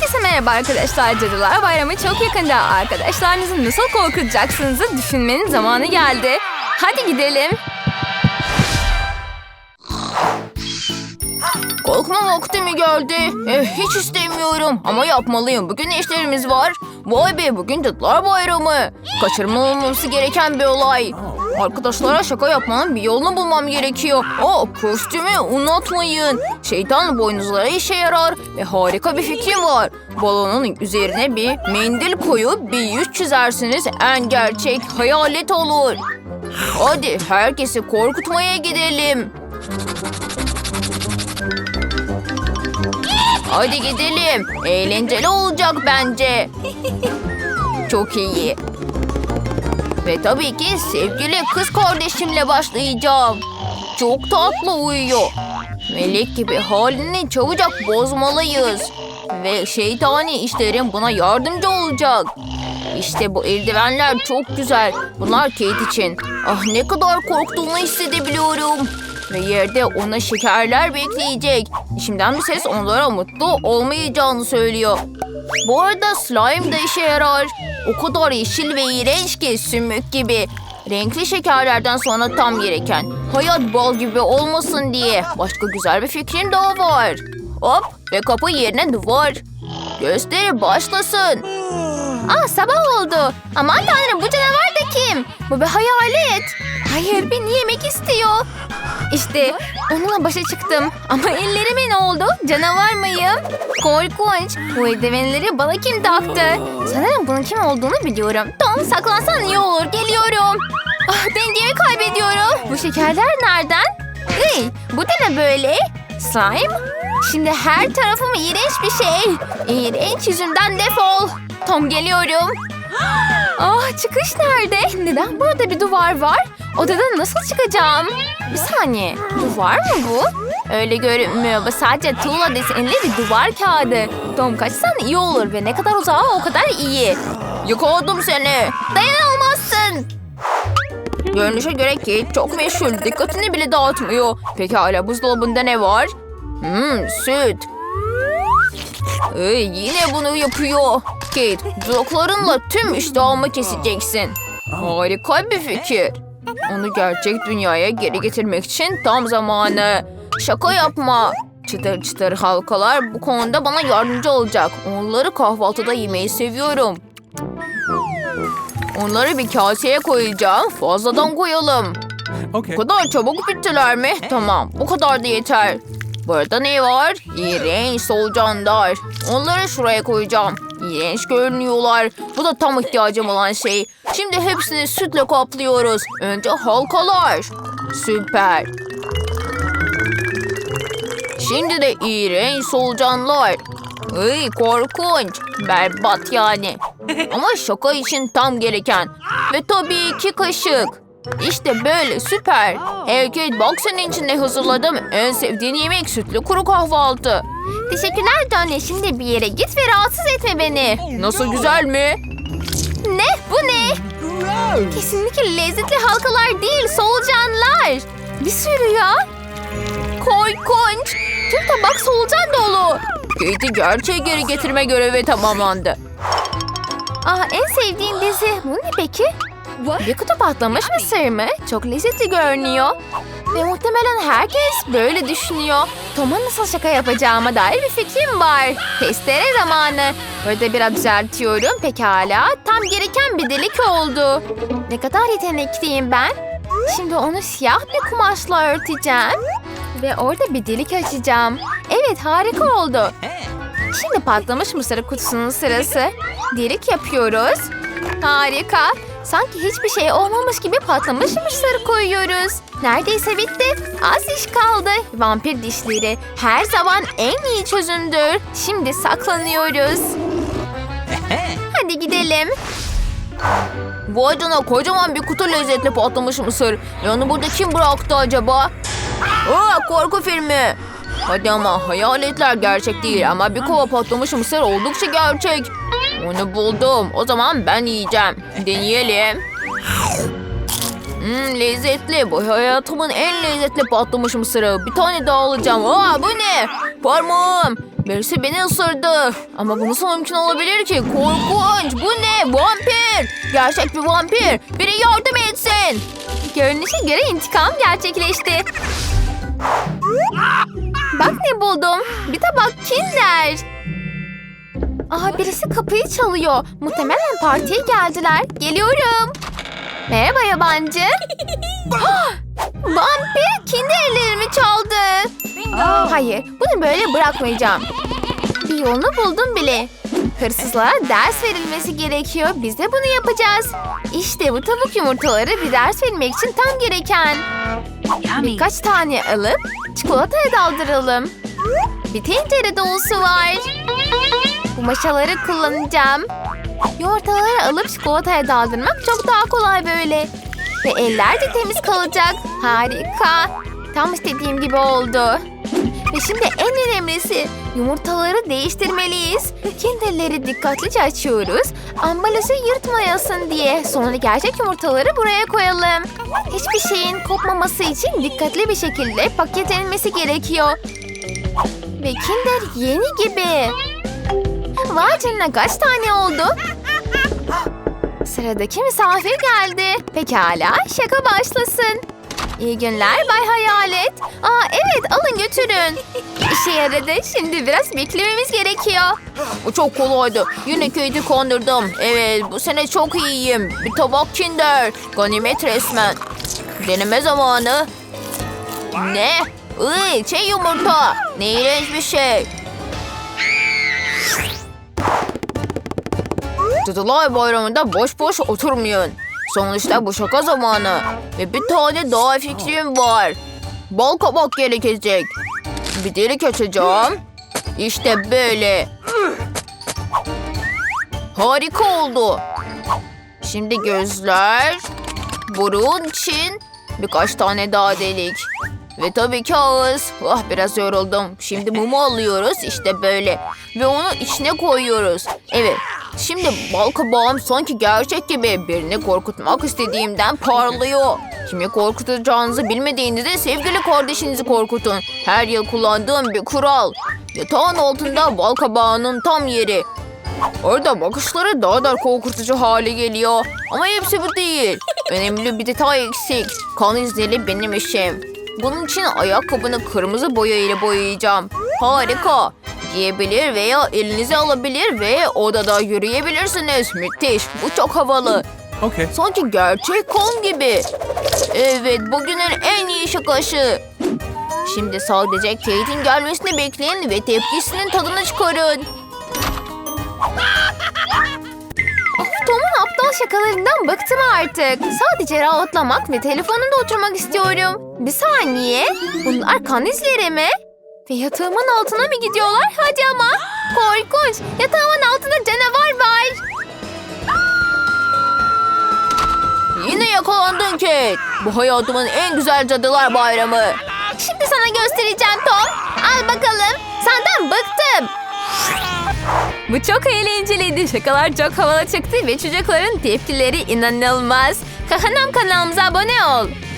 Herkese merhaba arkadaşlar. Cadılar Bayramı çok yakında. Arkadaşlarınızı nasıl korkutacaksınızı düşünmenin zamanı geldi. Hadi gidelim. Korkma vakti mi geldi? Eh, hiç istemiyorum ama yapmalıyım. Bugün işlerimiz var. Vay be bugün Cadılar Bayramı. Kaçırmamamız gereken bir olay. Arkadaşlara şaka yapmanın bir yolunu bulmam gerekiyor. Aa, kostümü unutmayın. Şeytan boynuzlara işe yarar ve harika bir fikrim var. Balonun üzerine bir mendil koyup bir yüz çizersiniz. En gerçek hayalet olur. Hadi herkesi korkutmaya gidelim. Hadi gidelim. Eğlenceli olacak bence. Çok iyi. Ve tabii ki sevgili kız kardeşimle başlayacağım. Çok tatlı uyuyor. Melek gibi halini çabucak bozmalıyız. Ve şeytani işlerim buna yardımcı olacak. İşte bu eldivenler çok güzel. Bunlar Kate için. Ah ne kadar korktuğumu hissedebiliyorum. Ve yerde ona şekerler bekleyecek. Şimdiden bir ses onlara mutlu olmayacağını söylüyor. Bu arada slime de işe yarar. O kadar yeşil ve iğrenç ki sümük gibi. Renkli şekerlerden sonra tam gereken. Hayat bal gibi olmasın diye. Başka güzel bir fikrim daha var. Hop ve kapı yerine duvar. Gösteri başlasın. Ah sabah oldu. Aman tanrım bu canavar da kim? Bu bir hayalet. Hayır beni yemek istiyor. İşte onunla başa çıktım. Ama ellerime ne oldu? Canavar mıyım? Korkunç. Bu eldivenleri bana kim taktı? Sanırım bunun kim olduğunu biliyorum. Tom saklansan iyi olur. Geliyorum. Ah, dengemi kaybediyorum. Bu şekerler nereden? Hey, bu da ne böyle? Slime? Şimdi her tarafım iğrenç bir şey. İğrenç yüzünden defol. Tom geliyorum. Ah çıkış nerede? Neden burada bir duvar var? Odadan nasıl çıkacağım? Bir saniye. Duvar mı bu? Öyle görünmüyor. Bu sadece tuğla desenli bir duvar kağıdı. Tom kaçsan iyi olur ve ne kadar uzağa o kadar iyi. Yakaladım seni. Dayanamazsın. Görünüşe göre Kate çok meşhur. Dikkatini bile dağıtmıyor. Pekala buzdolabında ne var? Hmm, süt. Ay, yine bunu yapıyor. Kate, dudaklarınla tüm iştahımı keseceksin. Harika bir fikir. Onu gerçek dünyaya geri getirmek için tam zamanı. Şaka yapma. Çıtır çıtır halkalar bu konuda bana yardımcı olacak. Onları kahvaltıda yemeyi seviyorum. Onları bir kaseye koyacağım. Fazladan koyalım. Okay. Bu kadar çabuk bittiler mi? Tamam, bu kadar da yeter. Burada ne var? İğrenç solucanlar. Onları şuraya koyacağım. İğrenç görünüyorlar. Bu da tam ihtiyacım olan şey. Şimdi hepsini sütle kaplıyoruz. Önce halkalar. Süper. Şimdi de iğrenç solucanlar. Ay korkunç. Berbat yani. Ama şaka için tam gereken. Ve tabii iki kaşık. İşte böyle süper. Erkek bak senin için ne hazırladım. En sevdiğin yemek sütlü kuru kahvaltı. Teşekkürler Johnny. Şimdi bir yere git ve rahatsız etme beni. Nasıl güzel mi? Ne? Bu ne? Kesinlikle lezzetli halkalar değil, solucanlar. Bir sürü ya. Korkunç. Tüm tabak solucan dolu. Kate'i gerçeğe geri getirme görevi tamamlandı. Ah en sevdiğim dizi. Bu ne peki? Bir kutu patlamış mısır mı? Çok lezzetli görünüyor. Ve muhtemelen herkes böyle düşünüyor. Tom'a nasıl şaka yapacağıma dair bir fikrim var. Testere zamanı. Burada biraz düzeltiyorum. Pekala. Tam gereken bir delik oldu. Ne kadar yetenekliyim ben. Şimdi onu siyah bir kumaşla örteceğim. Ve orada bir delik açacağım. Evet harika oldu. Şimdi patlamış mısır kutusunun sırası. Delik yapıyoruz. Harika. Sanki hiçbir şey olmamış gibi patlamış mısır koyuyoruz. Neredeyse bitti. Az iş kaldı. Vampir dişleri her zaman en iyi çözümdür. Şimdi saklanıyoruz. Hadi gidelim. Bu acına kocaman bir kutu lezzetli patlamış mısır. Yani burada kim bıraktı acaba? Aa, korku filmi. Hadi ama hayaletler gerçek değil ama bir kova patlamış mısır oldukça gerçek. Onu buldum. O zaman ben yiyeceğim. Deneyelim. Hmm, lezzetli. Bu hayatımın en lezzetli patlamış mısırı. Bir tane daha alacağım. Aa, bu ne? Parmağım. Birisi beni ısırdı. Ama bu nasıl mümkün olabilir ki? Korkunç. Bu ne? Vampir. Gerçek bir vampir. Biri yardım etsin. Görünüşe göre intikam gerçekleşti. Bak ne buldum. Bir tabak kinder. Aa birisi kapıyı çalıyor. Muhtemelen partiye geldiler. Geliyorum. Merhaba yabancı. Ah! Vampir kinderlerimi çaldı. Hayır, bunu böyle bırakmayacağım. Bir yolunu buldum bile. Hırsızlara ders verilmesi gerekiyor. Biz de bunu yapacağız. İşte bu tavuk yumurtaları bir ders vermek için tam gereken. Birkaç tane alıp çikolataya daldıralım. Bir tencere dolusu var. Bu maşaları kullanacağım. Yumurtaları alıp çikolataya daldırmak çok daha kolay böyle. Ve eller de temiz kalacak. Harika. Tam istediğim gibi oldu. Ve şimdi en önemlisi yumurtaları değiştirmeliyiz. Kinderleri dikkatlice açıyoruz. Ambalajı yırtmayasın diye. Sonra gerçek yumurtaları buraya koyalım. Hiçbir şeyin kopmaması için dikkatli bir şekilde paketlenmesi gerekiyor. Ve Kinder yeni gibi. Vay canına kaç tane oldu? Sıradaki misafir geldi. Pekala şaka başlasın. İyi günler Bay Hayalet. Aa evet alın götürün. İşe yaradı. Şimdi biraz beklememiz gerekiyor. Bu çok kolaydı. Yine kötü kondurdum. Evet bu sene çok iyiyim. Bir tabak kinder. Ganimet resmen. Deneme zamanı. Ne? Iy, çiğ yumurta. Ne iğrenç bir şey. Cadılar Bayramı'nda boş boş oturmayın. Sonuçta bu şaka zamanı. Ve bir tane daha fikrim var. Bal kabak gerekecek. Bir delik açacağım. İşte böyle. Harika oldu. Şimdi gözler. Burun için birkaç tane daha delik. Ve tabii ki ağız. Ah biraz yoruldum. Şimdi mumu alıyoruz işte böyle. Ve onu içine koyuyoruz. Evet. Şimdi bal kabağım sanki gerçek gibi. Birini korkutmak istediğimden parlıyor. Kimi korkutacağınızı bilmediğinizde sevgili kardeşinizi korkutun. Her yıl kullandığım bir kural. Yatağın altında bal kabağının tam yeri. Orada bakışları daha da korkutucu hale geliyor. Ama hepsi bu değil. Önemli bir detay eksik. Kan izleri benim işim. Bunun için ayakkabını kırmızı boya ile boyayacağım. Harika. Giyebilir veya elinize alabilir ve odada yürüyebilirsiniz. Müthiş. Bu çok havalı. Okay. Sanki gerçek kan gibi. Evet bugünün en iyi şakası. Şimdi sadece Kate'in gelmesini bekleyin ve tepkisinin tadını çıkarın. Of, Tom'un aptal şakalarından bıktım artık. Sadece rahatlamak ve telefonunda oturmak istiyorum. Bir saniye. Bunlar kan izleri mi? Yatağımın altına mı gidiyorlar? Hadi ama. Korkunç. Yatağımın altında canavar var. Yine yakalandın Kate. Bu hayatımın en güzel cadılar bayramı. Şimdi sana göstereceğim Tom. Al bakalım. Senden bıktım. Bu çok eğlenceliydi. Şakalar çok havalı çıktı ve çocukların tepkileri inanılmaz. Kahanam kanalımıza abone ol.